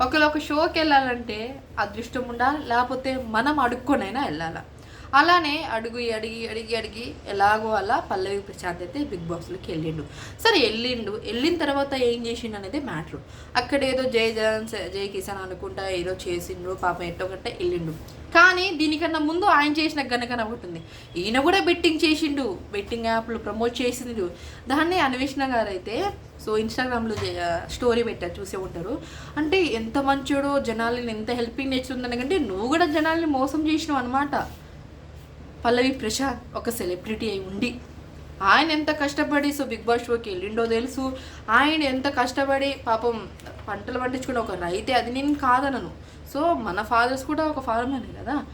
ఒకవేళ ఒక షోకి వెళ్ళాలంటే అదృష్టం ఉండాలి లేకపోతే మనం అడుక్కొనైనా వెళ్ళాలి అలానే అడుగు అడిగి అడిగి అడిగి ఎలాగో అలా పల్లవి ప్రశాంత్ అయితే బిగ్ బాస్లోకి వెళ్ళిండు. సరే వెళ్ళిండు. వెళ్ళిన తర్వాత ఏం చేసిండు అనేది మ్యాటర్. అక్కడ ఏదో జై జగన్ జై కిసాన్ అనుకుంటా ఏదో చేసిండు పాపం ఎట్టో గట్ట వెళ్ళిండు. కానీ దీనికన్నా ముందు ఆయన చేసిన గనకన ఒకటి ఉంది. ఈయన కూడా బెట్టింగ్ చేసిండు. బెట్టింగ్ యాప్లు ప్రమోట్ చేసిండు. దాన్ని అన్వేషణ గారు అయితే సో ఇన్స్టాగ్రామ్లో స్టోరీ పెట్టారు చూసే ఉంటారు. అంటే ఎంత మంచోడో జనాలని ఎంత హెల్పింగ్ నేచర్ ఉందనకంటే నువ్వు కూడా జనాల్ని మోసం చేసినావు అనమాట పల్లవి ప్రశాంత్ ఒక సెలబ్రిటీ అయి ఉండి ఆయన ఎంత కష్టపడి సో బిగ్ బాస్ షోకి వెళ్ళిండో తెలుసు. ఆయన ఎంత కష్టపడి పాపం పంటలు పండించుకున్న ఒక రైతే అది నేను కాదనను. సో మన ఫాదర్స్ కూడా ఒక ఫార్మర్ కదా?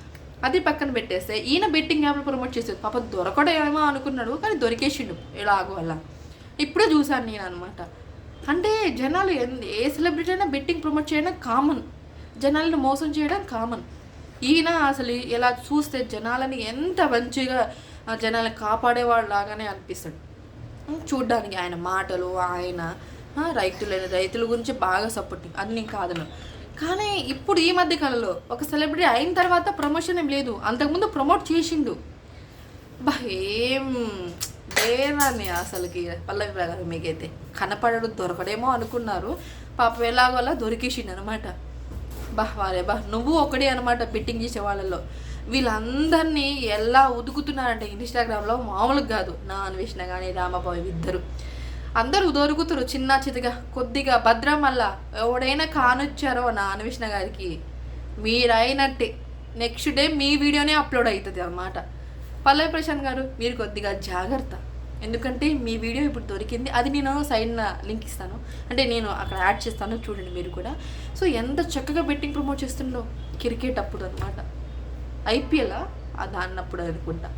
అది పక్కన పెట్టేస్తే ఈయన బెట్టింగ్ యాప్లు ప్రమోట్ చేసేది. పాప దొరకడేమో అనుకున్నాడు కానీ దొరికేసిండు ఎలాగో అలా. ఇప్పుడే చూశాను నేను అనమాట అంటే జనాలు ఎన్- ఏ సెలబ్రిటీ అయినా బెట్టింగ్ ప్రమోట్ చేయడం కామన్. జనాలను మోసం చేయడం కామన్. ఈయన అసలు ఇలా చూస్తే జనాలని ఎంత మంచిగా జనాలను కాపాడేవాడు లాగానే అనిపిస్తాడు. చూడ్డానికి ఆయన మాటలు ఆయన ఆ, రైతుల రైతుల గురించి బాగా సపోర్టింగ్ అది నేను కాదను కానీ ఇప్పుడు ఈ మధ్య కాలంలో ఒక సెలబ్రిటీ అయిన తర్వాత ప్రమోషన్ ఏం లేదు. అంతకుముందు ప్రమోట్ చేసిండు. బా ఏం లేదని అసలుకి. పల్లవి ప్రకారం మీకైతే కనపడడు దొరకడేమో అనుకున్నారు. పాపం ఎలాగోలా దొరికేసిండు అనమాట బా వారే నువ్వు ఒకడే అనమాట బెట్టింగ్ చేసే వాళ్ళలో వీళ్ళందరినీ ఎలా ఉదుకుతున్నారంటే ఇన్స్టాగ్రామ్లో మామూలుగా కాదు నా అన్వేషణ కానీ రామబాబు ఇద్దరు. అందరూ దొరుకుతారు చిన్న చితగా కొద్దిగా భద్రం వల్ల. ఎవడైనా కానొచ్చారో నా అన్వేషణ గారికి మీరైనట్టే. నెక్స్ట్ డే మీ వీడియోనే అప్లోడ్ అవుతుంది అన్నమాట. పల్లవి ప్రశాంత్ గారు మీరు కొద్దిగా జాగ్రత్త. ఎందుకంటే మీ వీడియో ఇప్పుడు దొరికింది. అది నేను సైడ్ లింక్ ఇస్తాను. అంటే నేను అక్కడ యాడ్ చేస్తాను. చూడండి మీరు కూడా. సో ఎంత చక్కగా బెట్టింగ్ ప్రమోట్ చేస్తుండో క్రికెట్ అప్పుడు అనమాట ఐపీఎల్ అది అన్నప్పుడు అనుకుంటా.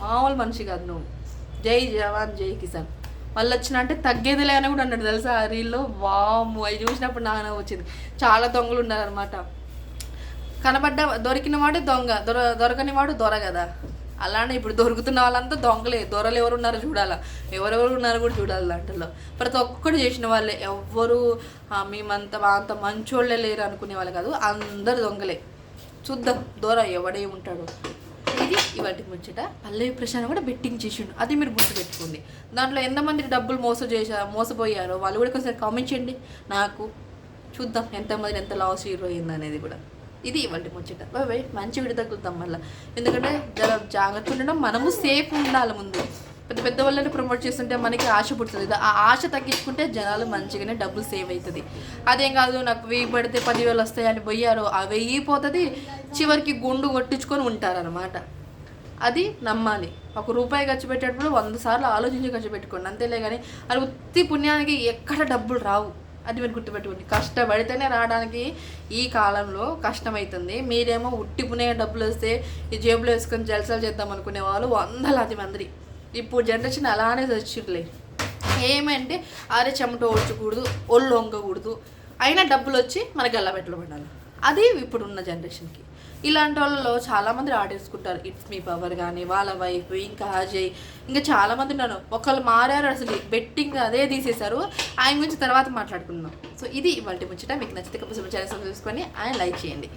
మామూలు మనిషి కాదు నువ్వు. జై జవాన్ జై కిసాన్. మళ్ళీ వచ్చిన అంటే తగ్గేదిలే అని కూడా అన్నాడు తెలుసా ఆ రీల్లో? వాము అవి చూసినప్పుడు నాన్న వచ్చింది. చాలా దొంగలు ఉన్నారనమాట కనబడ్డ దొరికిన వాడే దొంగ. దొర దొరకని వాడు దొర కదా. అలానే ఇప్పుడు దొరుకుతున్న వాళ్ళంతా దొంగలే దొరలు ఎవరు ఉన్నారో చూడాలా. ఎవరెవరు ఉన్నారో కూడా చూడాలి దాంట్లో. ప్రతి ఒక్కడు చేసిన వాళ్ళే. ఎవ్వరు మేమంత అంత మంచోళ్ళే లేరు అనుకునే వాళ్ళు కాదు. అందరు దొంగలే. చూద్దాం దొర ఎవడే ఉంటాడు. ఇది ఇవాటి ముచ్చట. పల్లవి ప్రశాంత్ కూడా బెట్టింగ్ చేసిండు. అది మీరు గుర్తుపెట్టుకోండి దాంట్లో ఎంతమంది డబ్బులు మోసం చేశా మోసపోయారో వాళ్ళు కూడా కొంచెం కామెంట్ చేయండి. నాకు చూద్దాం ఎంతమంది ఎంత లాస్ హీరో అయింది అనేది కూడా. ఇది ఇవ్వండి ముచ్చట. బాయ్ మంచి విడి తగ్గుతాం మళ్ళీ. ఎందుకంటే జర జాగ్రత్త ఉండడం మనము సేఫ్ ఉండాలి ముందు. పెద్ద పెద్ద వాళ్ళని ప్రమోట్ చేస్తుంటే మనకి ఆశ పుడుతుంది. ఆ ఆశ తగ్గించుకుంటే జనాలు మంచిగానే డబ్బులు సేవ్ అవుతుంది. అదేం కాదు నాకు వెయ్యి పడితే పదివేలు వస్తాయని పోయారు ఆ వెయ్యి పోతుంది చివరికి గుండు కొట్టించుకొని ఉంటారనమాట అది నమ్మాలి. ఒక రూపాయి ఖర్చు పెట్టేటప్పుడు వంద సార్లు ఆలోచించి ఖర్చు పెట్టుకోండి. అంతేలే కానీ అది ఉత్తి పుణ్యానికి ఎక్కడ డబ్బులు రావు. అది మీరు గుర్తుపెట్టుకోండి. కష్టపడితేనే రావడానికి ఈ కాలంలో కష్టమవుతుంది మీరేమో ఉట్టిపునే డబ్బులు వస్తే ఈ జేబులో వేసుకొని జలసాలు చేద్దాం అనుకునే వాళ్ళు వందలాది మంది. ఇప్పుడు జనరేషన్ అలానే వచ్చిర్లే ఏమంటే అరే చెమట ఓడ్చకూడదు ఒళ్ళు వంగకూడదు. అయినా డబ్బులు వచ్చి మన గల్లబెట్టలు పడాలి. అది ఇప్పుడున్న జనరేషన్కి. ఇలాంటి వాళ్ళలో చాలామంది ఆడేసుకుంటారు ఇట్స్ మీ పవర్ కానీ వాళ్ళ వైఫ్ ఇంకా అజయ్ ఇంకా చాలామంది ఉన్నారు. ఒకళ్ళు మారారు అసలు బెట్టింగ్ అదే తీసేశారు. ఆయన గురించి తర్వాత మాట్లాడుకుందాం. సో ఇది ఇవాళ ముచ్చట. మీకు నచ్చితే కంపల్సరీ ఛానల్ సబ్స్క్రైబ్ చేసుకొని ఆయన లైక్ చేయండి.